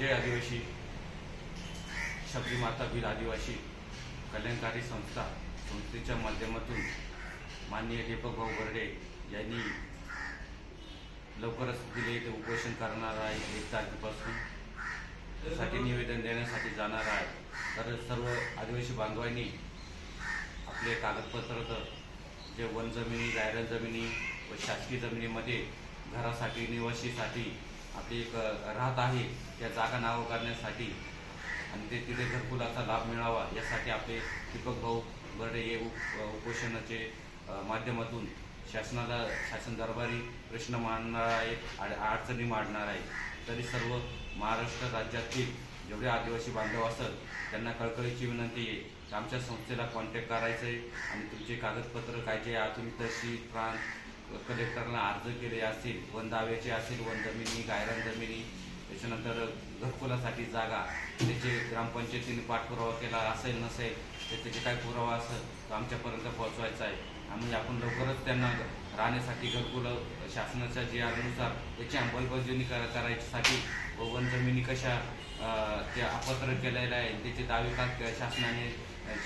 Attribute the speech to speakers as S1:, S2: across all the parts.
S1: जय आदिवासी शबरी माता वीर आदिवासी कल्याणकारी संस्था संस्थेच्या माध्यमातून माननीय दीपक भाऊ बर्डे यांनी लवकरच दिले ते उपोषण करणार आहे एक तारखेपासून. साठी निवेदन देण्यासाठी जाणार आहे. तर सर्व आदिवासी बांधवांनी आपले कागदपत्र जे वन जमिनी जायरन जमिनी व शासकीय जमिनीमध्ये घरासाठी निवासीसाठी आपली एक राहत आहे त्या जागा नाव करण्यासाठी. आणि ते तिथे घरकुलाचा लाभ मिळावा यासाठी आपले दीपक भाऊ बर्डे हे उप उपोषणाचे माध्यमातून शासनाला शासन दरबारी प्रश्न मांडणार आहे आणि अडचणी मांडणार आहे. तरी सर्व महाराष्ट्र राज्यातील जेवढे आदिवासी बांधव असत त्यांना कळकळीची विनंती आहे की आमच्या संस्थेला कॉन्टॅक्ट करायचं आहे आणि तुमचे कागदपत्र काय जे आहे तुम्ही तशी प्रांत कलेक्टरला अर्ज केले असतील वन दाव्याचे असतील वन जमिनी गायरान जमिनी त्याच्यानंतर घरकुलासाठी जागा त्याचे ग्रामपंचायतीने पाठपुरावा केला असेल नसेल तर त्याचे काय पुरावा असेल तो आमच्यापर्यंत पोहोचवायचा आहे. आणि आपण लवकरच त्यांना राहण्यासाठी घरकुलं शासनाच्या जे अनुसार त्याची अंमलबजावणी करा करायसाठी व वन जमिनी कशा ते अपात्र केलेलं आहे त्याचे दावे का शासनाने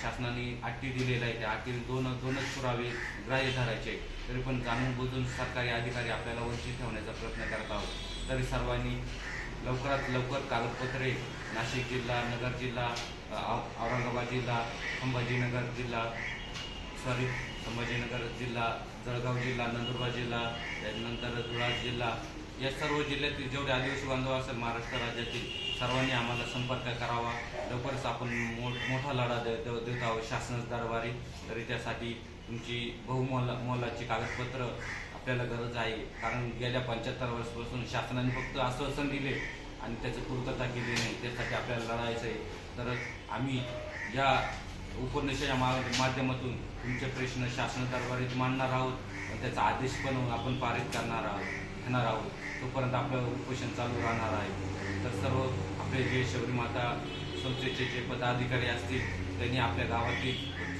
S1: शासनाने अटी दिलेल्या आहे त्या अटी दोन दोनच पुरावे ग्राह्य धरायचे तरी पण जाणून बुजून सरकारी अधिकारी आपल्याला वंचित ठेवण्याचा प्रयत्न करत आहोत. तरी सर्वांनी लवकरात लवकर कागदपत्रे नाशिक जिल्हा नगर जिल्हा औरंगाबाद जिल्हा संभाजीनगर जिल्हा सॉरी संभाजीनगर जिल्हा जळगाव जिल्हा नंदुरबार जिल्हा त्यानंतर धुळा जिल्हा या सर्व जिल्ह्यातील जेवढे आदिवासी बांधव असेल महाराष्ट्र राज्यातील सर्वांनी आम्हाला संपर्क करावा. लवकरच आपण मो मोठा लढा दे देत आहोत. शासनाच्या दरबारी. तरी त्यासाठी तुमची बहुमोला मोलाची कागदपत्र आपल्याला गरज आहे. कारण गेल्या पंच्याहत्तर वर्षापासून शासनाने फक्त आश्वासन दिले आणि त्याची पूर्तता केली नाही. त्यासाठी आपल्याला लढायचं आहे. तर आम्ही या उपनिषेच्या मा माध्यमातून तुमचे प्रश्न शासन दरबारीत मांडणार आहोत. आणि त्याचा आदेश पण आपण पारित करणार आहोत. घेणार आहोत. तोपर्यंत आपलं उपोषण चालू राहणार आहे. तर सर्व आपले जे शबरीमाता संस्थेचे जे पदाधिकारी असतील त्यांनी आपल्या गावातील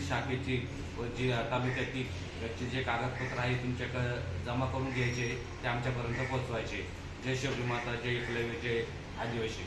S1: शाखेची व जी तालुक्यातील याचे जे कागदपत्र आहे तुमच्याकडं जमा करून घ्यायचे ते आमच्यापर्यंत पोहोचवायचे. जय शबरीमाता जय एकलव्य जय आदिवासी.